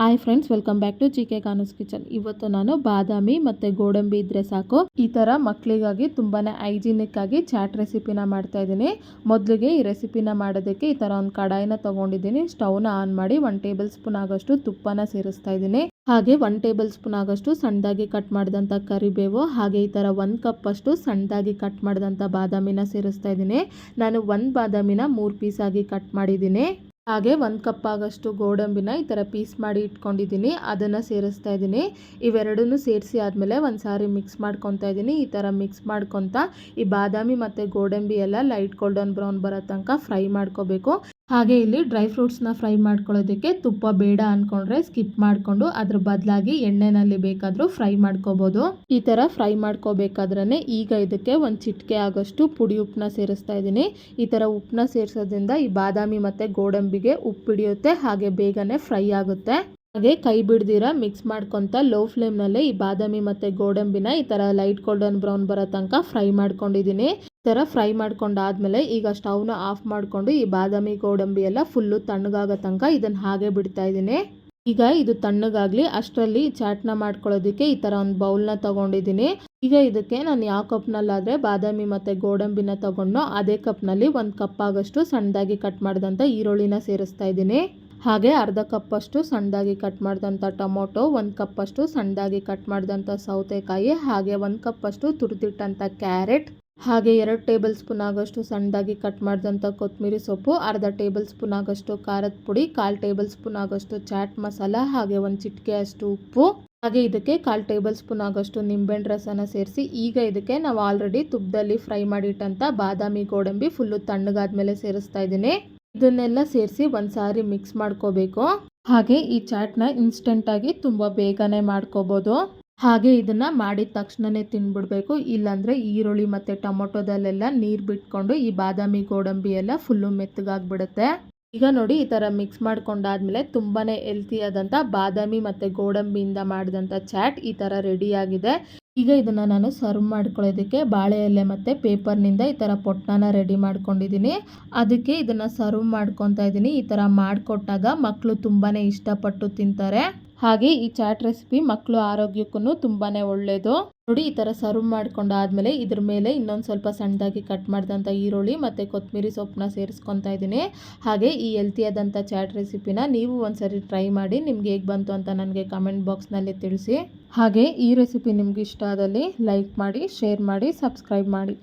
Hi friends welcome back to ಚಿಕೆ ಕಾನೂಸ್ kitchen ಇವತ್ತು ನಾನು ಬಾದಾಮಿ ಮತ್ತು ಗೋಡಂಬಿ ಇದ್ರೆ ಸಾಕು. ಈ ಥರ ಮಕ್ಕಳಿಗಾಗಿ ತುಂಬಾ ಹೈಜಿನಿಕ್ ಆಗಿ ಚಾಟ್ ರೆಸಿಪಿನ ಮಾಡ್ತಾ ಇದ್ದೀನಿ. ಮೊದಲಿಗೆ ಈ ರೆಸಿಪಿನ ಮಾಡೋದಕ್ಕೆ ಈ ಥರ ಒಂದು ಕಡಾಯಿನ ತೊಗೊಂಡಿದ್ದೀನಿ. ಸ್ಟವ್ನ ಆನ್ ಮಾಡಿ ಒನ್ ಟೇಬಲ್ ಸ್ಪೂನ್ ಆಗೋಷ್ಟು ತುಪ್ಪನ ಸೇರಿಸ್ತಾ ಇದ್ದೀನಿ. ಹಾಗೆ ಒನ್ ಟೇಬಲ್ ಸ್ಪೂನ್ ಆಗೋಷ್ಟು ಸಣ್ಣದಾಗಿ ಕಟ್ ಮಾಡಿದಂಥ ಕರಿಬೇವು, ಹಾಗೆ ಈ ಥರ ಒಂದು ಕಪ್ ಅಷ್ಟು ಸಣ್ಣದಾಗಿ ಕಟ್ ಮಾಡಿದಂಥ ಬಾದಾಮಿನ ಸೇರಿಸ್ತಾ ಇದ್ದೀನಿ. ನಾನು ಒಂದು ಬಾದಾಮಿನ ಮೂರು ಪೀಸಾಗಿ ಕಟ್ ಮಾಡಿದ್ದೀನಿ. ಹಾಗೆ ಒಂದು ಕಪ್ ಆಗಷ್ಟು ಗೋಡಂಬಿನ ಈ ಥರ ಪೀಸ್ ಮಾಡಿ ಇಟ್ಕೊಂಡಿದ್ದೀನಿ, ಅದನ್ನು ಸೇರಿಸ್ತಾ ಇದ್ದೀನಿ. ಇವೆರಡನ್ನು ಸೇರಿಸಿ ಆದಮೇಲೆ ಒಂದು ಸಾರಿ ಮಿಕ್ಸ್ ಮಾಡ್ಕೊತಾ ಇದ್ದೀನಿ. ಈ ಥರ ಮಿಕ್ಸ್ ಮಾಡ್ಕೊತಾ ಈ ಬಾದಾಮಿ ಮತ್ತು ಗೋಡಂಬಿ ಎಲ್ಲ ಲೈಟ್ ಗೋಲ್ಡನ್ ಬ್ರೌನ್ ಬರೋ ತನಕ ಫ್ರೈ ಮಾಡ್ಕೋಬೇಕು. ಹಾಗೆ ಇಲ್ಲಿ ಡ್ರೈ ಫ್ರೂಟ್ಸ್ನ ಫ್ರೈ ಮಾಡ್ಕೊಳ್ಳೋದಕ್ಕೆ ತುಪ್ಪ ಬೇಡ ಅಂದ್ಕೊಂಡ್ರೆ ಸ್ಕಿಪ್ ಮಾಡಿಕೊಂಡು ಅದ್ರ ಬದಲಾಗಿ ಎಣ್ಣೆನಲ್ಲಿ ಬೇಕಾದರೂ ಫ್ರೈ ಮಾಡ್ಕೋಬೋದು. ಈ ಥರ ಫ್ರೈ ಮಾಡ್ಕೋಬೇಕಾದ್ರೆ ಈಗ ಇದಕ್ಕೆ ಒಂದು ಚಿಟಿಕೆ ಆಗೋಷ್ಟು ಪುಡಿ ಉಪ್ಪನ್ನ ಸೇರಿಸ್ತಾ ಇದ್ದೀನಿ. ಈ ಥರ ಉಪ್ಪನ್ನ ಸೇರಿಸೋದ್ರಿಂದ ಈ ಬಾದಾಮಿ ಮತ್ತು ಗೋಡಂಬಿಗೆ ಉಪ್ಪು ಹಿಡಿಯುತ್ತೆ, ಹಾಗೆ ಬೇಗನೆ ಫ್ರೈ ಆಗುತ್ತೆ. ಹಾಗೆ ಕೈ ಬಿಡ್ದಿರ ಮಿಕ್ಸ್ ಮಾಡ್ಕೊತ ಲೋ ಫ್ಲೇಮ್ನಲ್ಲೇ ಈ ಬಾದಾಮಿ ಮತ್ತು ಗೋಡಂಬಿನ ಈ ಥರ ಲೈಟ್ ಗೋಲ್ಡನ್ ಬ್ರೌನ್ ಬರೋ ತನಕ ಫ್ರೈ ಮಾಡ್ಕೊಂಡಿದ್ದೀನಿ. ಥರ ಫ್ರೈ ಮಾಡ್ಕೊಂಡಾದ್ಮೇಲೆ ಈಗ ಸ್ಟವ್ನ ಆಫ್ ಮಾಡಿಕೊಂಡು ಈ ಬಾದಾಮಿ ಗೋಡಂಬಿ ಎಲ್ಲ ಫುಲ್ಲು ತಣ್ಣಗಾಗೋ ತನಕ ಇದನ್ನು ಹಾಗೆ ಬಿಡ್ತಾ ಇದ್ದೀನಿ. ಈಗ ಇದು ತಣ್ಣಗಾಗಲಿ ಅಷ್ಟರಲ್ಲಿ ಚಾಟ್ನ ಮಾಡ್ಕೊಳ್ಳೋದಕ್ಕೆ ಈ ಥರ ಒಂದು ಬೌಲ್ನ ತೊಗೊಂಡಿದ್ದೀನಿ. ಈಗ ಇದಕ್ಕೆ ನಾನು ಯಾವ ಕಪ್ನಲ್ಲಾದರೆ ಬಾದಾಮಿ ಮತ್ತು ಗೋಡಂಬಿನ ತೊಗೊಂಡು ಅದೇ ಕಪ್ನಲ್ಲಿ ಒಂದು ಕಪ್ ಆಗೋಷ್ಟು ಸಣ್ಣದಾಗಿ ಕಟ್ ಮಾಡಿದಂಥ ಈರುಳ್ಳಿನ ಸೇರಿಸ್ತಾ ಇದ್ದೀನಿ. ಹಾಗೆ ಅರ್ಧ ಕಪ್ಪಷ್ಟು ಸಣ್ಣದಾಗಿ ಕಟ್ ಮಾಡಿದಂಥ ಟೊಮೊಟೊ, ಒಂದು ಕಪ್ಪಷ್ಟು ಸಣ್ಣದಾಗಿ ಕಟ್ ಮಾಡಿದಂಥ ಸೌತೆಕಾಯಿ, ಹಾಗೆ ಒಂದು ಕಪ್ಪಷ್ಟು ತುರಿದಿಟ್ಟಂಥ ಕ್ಯಾರೆಟ್, ಹಾಗೆ ಎರಡು ಟೇಬಲ್ ಸ್ಪೂನ್ ಆಗೋಷ್ಟು ಸಣ್ಣದಾಗಿ ಕಟ್ ಮಾಡಿದಂಥ ಕೊತ್ತಂಬರಿ ಸೊಪ್ಪು, ಅರ್ಧ ಟೇಬಲ್ ಸ್ಪೂನ್ ಆಗೋಷ್ಟು ಖಾರದ ಪುಡಿ, ಕಾಲು ಟೇಬಲ್ ಸ್ಪೂನ್ ಆಗೋಷ್ಟು ಚಾಟ್ ಮಸಾಲ, ಹಾಗೆ ಒಂದು ಚಿಟಿಕೆ ಅಷ್ಟು ಉಪ್ಪು. ಹಾಗೆ ಇದಕ್ಕೆ ಕಾಲು ಟೇಬಲ್ ಸ್ಪೂನ್ ಆಗೋಷ್ಟು ನಿಂಬೆಹಣ್ಣು ರಸನ ಸೇರಿಸಿ, ಈಗ ಇದಕ್ಕೆ ನಾವು ಆಲ್ರೆಡಿ ತುಪ್ಪದಲ್ಲಿ ಫ್ರೈ ಮಾಡಿಟ್ಟಂಥ ಬಾದಾಮಿ ಗೋಡಂಬಿ ಫುಲ್ಲು ತಣ್ಣಗಾದ್ಮೇಲೆ ಸೇರಿಸ್ತಾ ಇದ್ದೀನಿ. ಇದನ್ನೆಲ್ಲ ಸೇರಿಸಿ ಒಂದು ಸಾರಿ ಮಿಕ್ಸ್ ಮಾಡ್ಕೋಬೇಕು. ಹಾಗೆ ಈ ಚಾಟ್ನ ಇನ್ಸ್ಟೆಂಟಾಗಿ ತುಂಬ ಬೇಗನೆ ಮಾಡ್ಕೋಬೋದು. ಹಾಗೆ ಇದನ್ನು ಮಾಡಿದ ತಕ್ಷಣನೇ ತಿನ್ಬಿಡ್ಬೇಕು. ಇಲ್ಲಾಂದರೆ ಈರುಳ್ಳಿ ಮತ್ತು ಟೊಮೊಟೊದಲ್ಲೆಲ್ಲ ನೀರು ಬಿಟ್ಕೊಂಡು ಈ ಬಾದಾಮಿ ಗೋಡಂಬಿ ಎಲ್ಲ ಫುಲ್ಲು ಮೆತ್ತಗಾಗ್ಬಿಡುತ್ತೆ. ಈಗ ನೋಡಿ ಈ ಥರ ಮಿಕ್ಸ್ ಮಾಡ್ಕೊಂಡಾದ್ಮೇಲೆ ತುಂಬಾ ಹೆಲ್ತಿಯಾದಂಥ ಬಾದಾಮಿ ಮತ್ತು ಗೋಡಂಬಿಯಿಂದ ಮಾಡಿದಂಥ ಚಾಟ್ ಈ ಥರ ರೆಡಿಯಾಗಿದೆ ಈಗ ಇದನ್ನು ನಾನು ಸರ್ವ್ ಮಾಡ್ಕೊಳ್ಳೋದಕ್ಕೆ ಬಾಳೆ ಎಲೆ ಮತ್ತು ಪೇಪರ್ನಿಂದ ಈ ಥರ ಪೊಟ್ಟನ ರೆಡಿ ಮಾಡ್ಕೊಂಡಿದ್ದೀನಿ. ಅದಕ್ಕೆ ಇದನ್ನು ಸರ್ವ್ ಮಾಡ್ಕೊತಾ ಇದ್ದೀನಿ. ಈ ಥರ ಮಾಡಿಕೊಟ್ಟಾಗ ಮಕ್ಕಳು ತುಂಬಾ ಇಷ್ಟಪಟ್ಟು ತಿಂತಾರೆ. ಹಾಗೆ ಈ ಚಾಟ್ ರೆಸಿಪಿ ಮಕ್ಕಳು ಆರೋಗ್ಯಕ್ಕೂ ತುಂಬಾ ಒಳ್ಳೆಯದು ನೋಡಿ, ಈ ಥರ ಸರ್ವ್ ಮಾಡ್ಕೊಂಡಾದ್ಮೇಲೆ ಇದ್ರ ಮೇಲೆ ಇನ್ನೊಂದು ಸ್ವಲ್ಪ ಸಣ್ಣದಾಗಿ ಕಟ್ ಮಾಡಿದಂಥ ಈರುಳ್ಳಿ ಮತ್ತು ಕೊತ್ತಂಬರಿ ಸೊಪ್ಪನ್ನ ಸೇರಿಸ್ಕೊತಾ ಇದ್ದೀನಿ. ಹಾಗೆ ಈ ಹೆಲ್ತಿಯಾದಂಥ ಚಾಟ್ ರೆಸಿಪಿನ ನೀವು ಒಂದ್ಸರಿ ಟ್ರೈ ಮಾಡಿ, ನಿಮ್ಗೆ ಹೇಗೆ ಬಂತು ಅಂತ ನನಗೆ ಕಮೆಂಟ್ ಬಾಕ್ಸ್ನಲ್ಲಿ ತಿಳಿಸಿ. ಹಾಗೆ ಈ ರೆಸಿಪಿ ನಿಮ್ಗೆ ಇಷ್ಟ ಆದಲ್ಲಿ ಲೈಕ್ ಮಾಡಿ ಶೇರ್ ಮಾಡಿ ಸಬ್ಸ್ಕ್ರೈಬ್ ಮಾಡಿ.